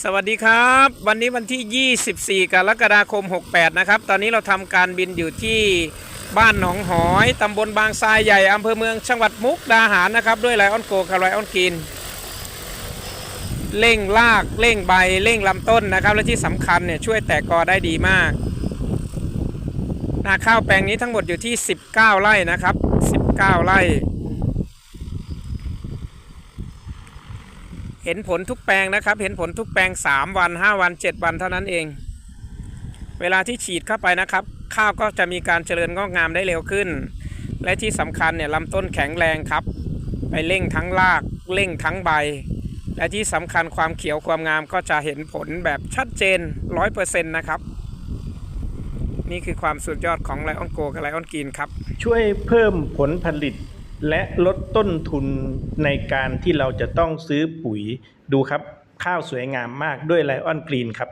สวัสดีครับ วันนี้วันที่ 24 กรกฎาคม 68 นะครับ ตอนนี้เราทำการบินอยู่ที่บ้านหนองหอยตำบลบางทรายใหญ่อำเภอเมืองจังหวัดมุกดาหารนะครับ ด้วยไลออนโกกับไลออนกินเร่งรากเร่งใบเร่งลำต้นนะครับ และที่สำคัญเนี่ยช่วยแตกกอได้ดีมาก นาข้าวแปลงนี้ทั้งหมดอยู่ที่ 19 ไร่นะครับ 19 ไร่ เห็นผลทุกแปลงนะครับ เห็นผลทุกแปลง 3 วัน 5 วัน 7 วันเท่านั้นเอง เวลาที่ฉีดเข้าไปนะครับ ข้าวก็จะมีการเจริญงอกงามได้เร็วขึ้น และที่สำคัญเนี่ยลำต้นแข็งแรงครับ ไปเร่งทั้งรากเร่งทั้งใบ และที่สำคัญความเขียวความงามก็จะเห็นผลแบบชัดเจน 100%นะครับนี่คือความสุดยอดของไลออนโกกับไลออนกีนครับ ช่วยเพิ่มผลผลิต และลดต้นทุนในการที่เราจะต้องซื้อปุ๋ยดูครับ ข้าวสวยงามมากด้วยไลออนกรีนครับ